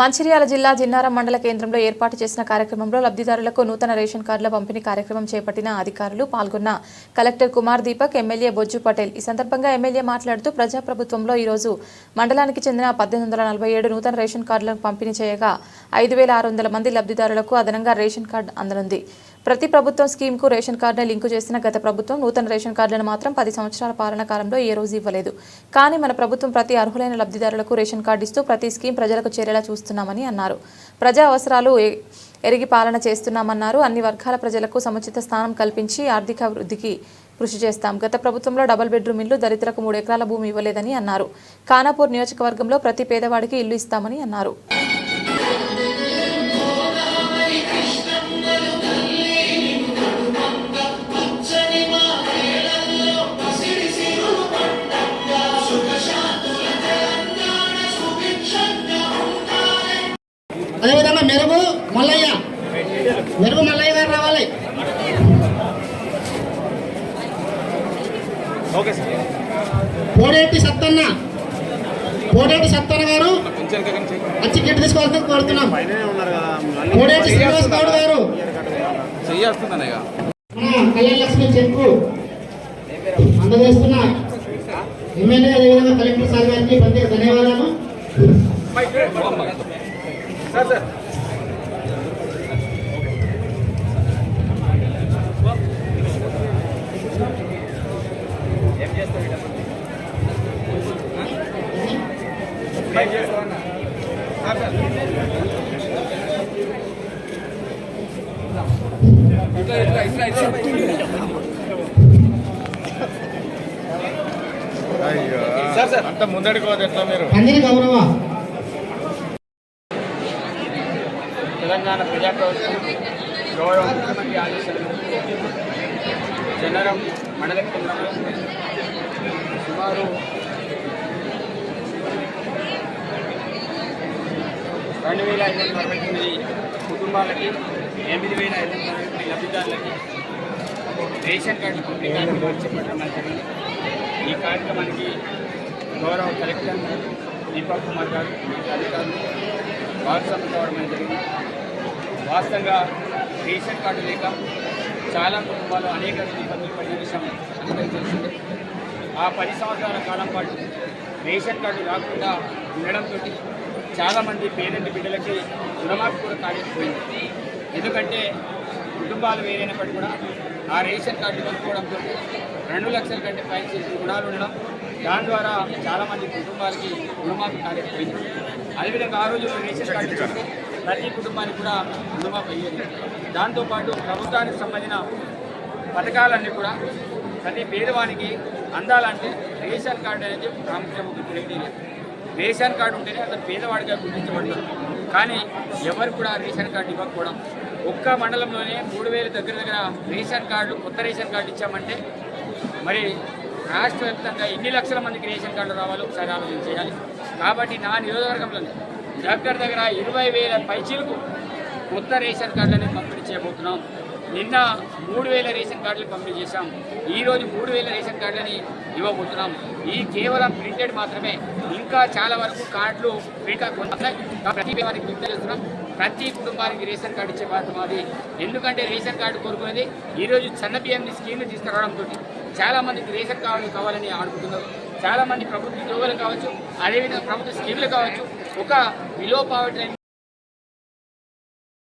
మంచిర్యాల జిల్లా జిన్నారం మండల కేంద్రంలో ఏర్పాటు చేసిన కార్యక్రమంలో లబ్ధిదారులకు నూతన రేషన్ కార్డుల పంపిణీ కార్యక్రమం చేపట్టిన అధికారులు పాల్గొన్న కలెక్టర్ కుమార్ దీపక్ ఎమ్మెల్యే బొజ్జు పటేల్. ఈ సందర్భంగా ఎమ్మెల్యే మాట్లాడుతూ ప్రజాప్రభుత్వంలో ఈరోజు మండలానికి చెందిన పద్దెనిమిది వందల నలభై ఏడు నూతన రేషన్ కార్డులను పంపిణీ చేయగా ఐదు వేల ఆరు వందల మంది లబ్ధిదారులకు అదనంగా రేషన్ కార్డు అందనుంది. ప్రతి ప్రభుత్వం స్కీమ్కు రేషన్ కార్డును లింకు చేసిన గత ప్రభుత్వం నూతన రేషన్ కార్డులను మాత్రం పది సంవత్సరాల పాలన కాలంలో ఏ రోజు ఇవ్వలేదు. కానీ మన ప్రభుత్వం ప్రతి అర్హులైన లబ్ధిదారులకు రేషన్ కార్డు ఇస్తూ ప్రతి స్కీమ్ ప్రజలకు చేరేలా చూస్తున్నామని అన్నారు. ప్రజా అవసరాలు ఎరిగి పాలన చేస్తున్నామన్నారు. అన్ని వర్గాల ప్రజలకు సముచిత స్థానం కల్పించి ఆర్థిక అభివృద్ధికి కృషి చేస్తాం. గత ప్రభుత్వంలో డబుల్ బెడ్రూమ్ ఇల్లు దళితులకు మూడు ఎకరాల భూమి ఇవ్వలేదని అన్నారు. ఖానాపూర్ నియోజకవర్గంలో ప్రతి పేదవాడికి ఇల్లు ఇస్తామని అన్నారు. అదేవిధంగా మెరుగు మల్లయ్య. మెరుగు మల్లయ్య గారు రావాలి. కోడేటి సత్తన్న. కోడేటి సత్తన్న గారు వచ్చి గిట్ తీసుకోవాల్సింది కోరుతున్నాం. కోడేటి శ్రీనివాస్ గౌడ్ గారు. చెయ్యేస్తుందనే మన కళ్యాణ లక్ష్మి చెక్కు అందజేస్తున్న. ఎమ్మెల్యే అదేవిధంగా కలెక్టర్ సార్ గారికి ప్రత్యేక ధన్యవాదాలు. Sir sir. Sir sir. అంత ముందడికి పోతే ఎట్లా మీరు? పందిరి గౌరవ తెలంగాణ ప్రజాప్రభుత్వం గౌరవ ముఖ్యమంత్రి ఆదేశాలు జనరం మండల కేంద్రంలో సుమారు రెండు వేల ఐదు వందల అరవై తొమ్మిది కుటుంబాలకి ఎనిమిది వేల ఐదు వందల అరవై తొమ్మిది లబ్ధిదారులకి రేషన్ కార్డు పంపిణీ కార్యక్రమం చేపట్టడం జరిగింది. ఈ కార్యక్రమానికి గౌరవ కలెక్టర్ దీపక్ కుమార్ గారు అధికారులు భాగస్వామ్యం కావడం జరిగింది. వాస్తవంగా రేషన్ కార్డు లేక చాలా కుటుంబాలు అనేక ఇబ్బందులు పడిన విషయం అందరికీ తెలిసిందే ఆ పది సంవత్సరాల కాలం పాటు రేషన్ కార్డు రాకుండా ఉండడంతో చాలామంది పేరెంట్ బిడ్డలకి రుణమాఫీ కూడా కాలేకపోయింది. ఎందుకంటే కుటుంబాలు వేరైనప్పటికీ కూడా ఆ రేషన్ కార్డు ఇవ్వకపోవడంతో రెండు లక్షల కంటే పై చేసి రుణాలు ఉండడం దాని ద్వారా చాలామంది కుటుంబాలకి రుణమాఫీ కాలేకపోయింది. అదేవిధంగా ఆ రోజుల్లో రేషన్ కార్డు ప్రతి కుటుంబానికి కూడా రుణమాఫీ అయ్యేది. దాంతోపాటు ప్రభుత్వానికి సంబంధించిన పథకాలన్నీ కూడా ప్రతి పేదవానికి అందాలంటే రేషన్ కార్డు అనేది ప్రాముఖ్యం క్రైటీరియా రేషన్ కార్డు ఉంటేనే అతను పేదవాడిగా గుర్తించబడతాడు. కానీ ఎవరు కూడా రేషన్ కార్డు ఇవ్వకపోవడం. ఒక్క మండలంలోనే మూడు వేల దగ్గర దగ్గర రేషన్ కార్డు కొత్త రేషన్ కార్డు ఇచ్చామంటే మరి రాష్ట్ర వ్యాప్తంగా ఎన్ని లక్షల మందికి రేషన్ కార్డు రావాలో ఒకసారి ఆలోచన చేయాలి. కాబట్టి నా నియోజకవర్గంలోనే దగ్గర దగ్గర ఇరవై వేల పైచీలకు కొత్త రేషన్ కార్డులని పంపిణీ చేయబోతున్నాం. నిన్న మూడు వేల రేషన్ కార్డులు పంపిణీ చేశాం. ఈరోజు మూడు వేల రేషన్ కార్డులని ఇవ్వబోతున్నాం. ఈ కేవలం ప్రింటెడ్ మాత్రమే ఇంకా చాలా వరకు కార్డులు ఇంకా కొంత ప్రతి వారికి విజ్ఞప్తి చేస్తున్నాం ప్రతి కుటుంబానికి రేషన్ కార్డు ఇచ్చే బాధ్యత మాది. ఎందుకంటే రేషన్ కార్డు కోరుకునేది ఈరోజు సన్న బియ్యం స్కీమ్ని తీసుకురావడంతో చాలామందికి రేషన్ కార్డులు కావాలని ఆడుకుంటున్నారు. చాలా మంది ప్రభుత్వ ఉద్యోగులు కావచ్చు అదేవిధంగా ప్రభుత్వ స్కీమ్లు కావచ్చు ఒక విలో పావర్టీ